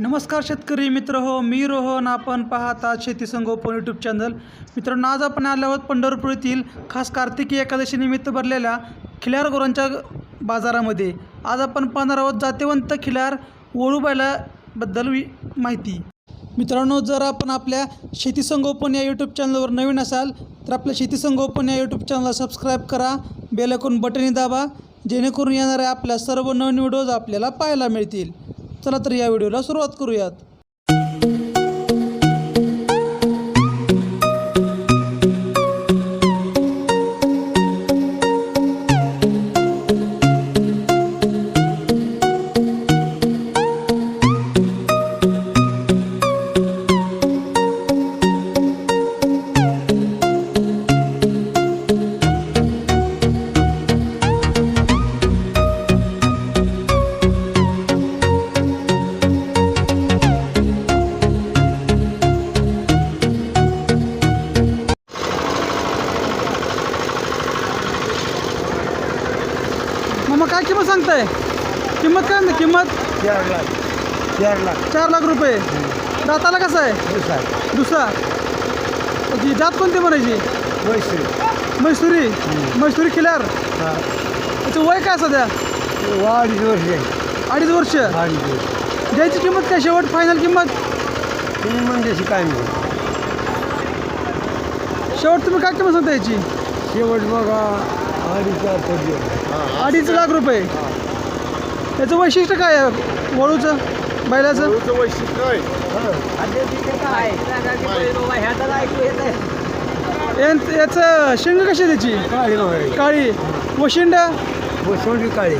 नमस्कार शेतकरी मित्र हो मी रोहन हो आपण पाहता शेती संगोपन यूट्यूब चॅनल मित्रांनो आज आपण आलो आहोत पंढरपूर येथील खास कार्तिकी एकादशी निमित्त भरलेल्या खिलार गोरांच्या बाजारामध्ये. आज आपण पाहणार आहोत जातेवंत खिलार वळू वि माहिती. मित्रांनो जर आपण आपल्या शेती संगोपन या यूट्यूब चॅनलवर नवीन असाल तर आपल्या शेती संगोपन या यूट्यूब चॅनलला सबस्क्राईब करा बेलकून बटणी दाबा जेणेकरून येणाऱ्या आपल्या सर्व नवीन व्हिडिओज आपल्याला पाहायला मिळतील. चला तर या व्हिडिओला सुरुवात करूयात. सांगताय? किंमत काय म्हणते? किंमत? चार लाख. चार लाख. चार लाख रुपये. दाताला कसं आहे? दुसरा दुसरा. जी जात कोणती म्हणायची? पैसे मैसुरी मैसुरी खिल्यार हा. त्याचं वय काय सध्या अडीच वर्ष आहे. अडीच वर्ष. अडीच वर्ष. द्यायची किंमत काय? शेवट फायनल किंमत? तुम्ही म्हणजे काय नाही शेवट तुम्ही काय किंमत सांगता याची? शेवट बघा. अडीच लाख अडीच लाख रुपये. याचं वैशिष्ट्य काय आहे? वळूचं? बैलाचं? यां- याचं शेंग कशी आहे त्याची? काळी काळी. वशिंड वसवडी काळी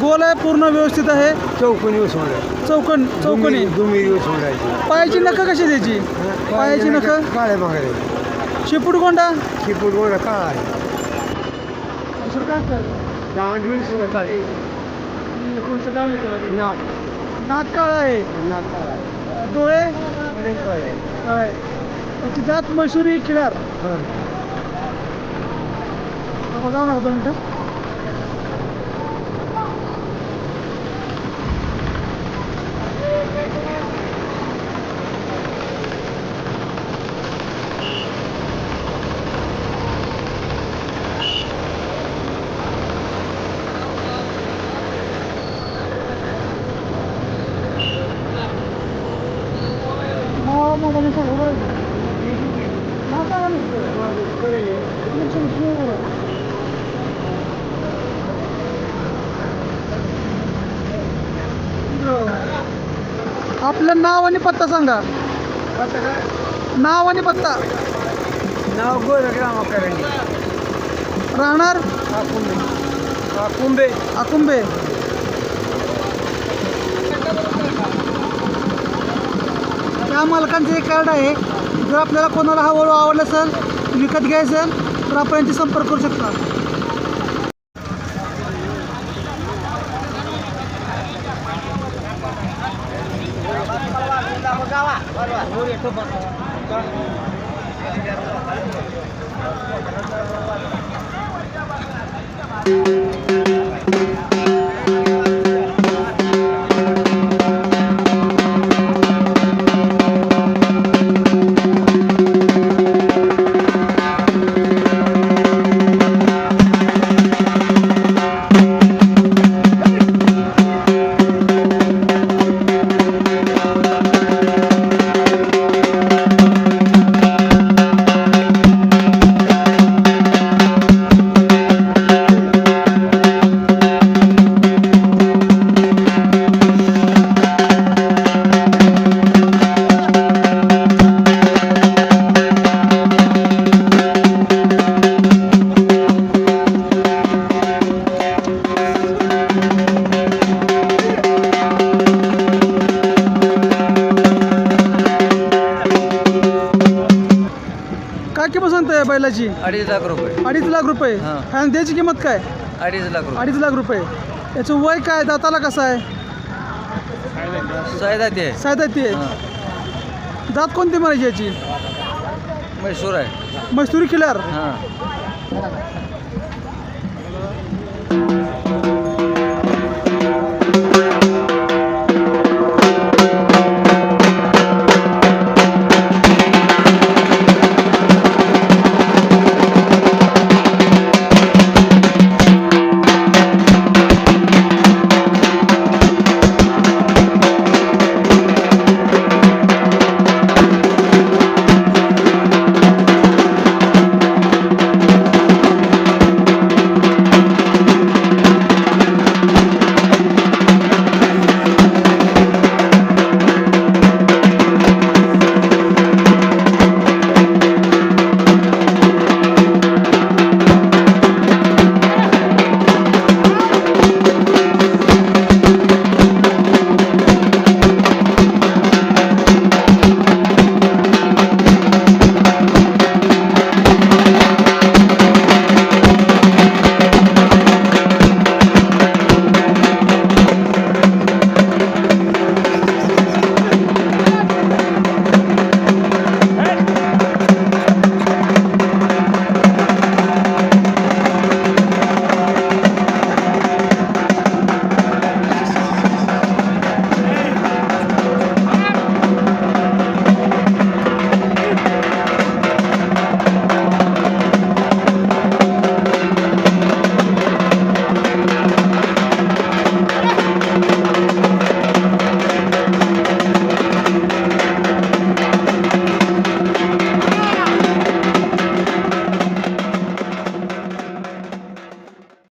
गोल आहे पूर्ण व्यवस्थित आहे? चौकोनी वसवड चौकन चौकोनी. दुमिरी वसवडायची पायाची नखं कशी द्यायची पायाची नखं? काळ्या बघायला शेपूट कोंडा शिपूट काळा आहे. दुसरं काय दांडवी सुद्धा काळी काळा आहे नाक काळा आहे. डोळे जात मशुरी खिळार बघा जाऊ ना दोन मिनटं मग मग मला सांग नाव सांगा आपलं नाव आणि पत्ता सांगा. नाव आणि पत्ता. नाव गोरखराम करंडी राहणार? आकुंबे आकुंबे आकुंबे त्या मालकांचं एक कार्ड आहे. जर आपल्याला कोणाला हा वळू आवडला असेल विकत घ्यायचं असेल तर आपण यांची संपर्क करू शकता. काय किंमत सांगताय बैलाची? अडीच लाख रुपये. अडीच लाख रुपये. हां. आणि द्यायची किंमत काय? अडीच लाख रुपये. अडीच लाख रुपये. याचं वय काय? दाताला कसं आहे? सायदा ते सायदा ती आहे. हां. जात कोणती म्हणायची याची? म्हैसूर आहे. मस्तुरी खिलार हां.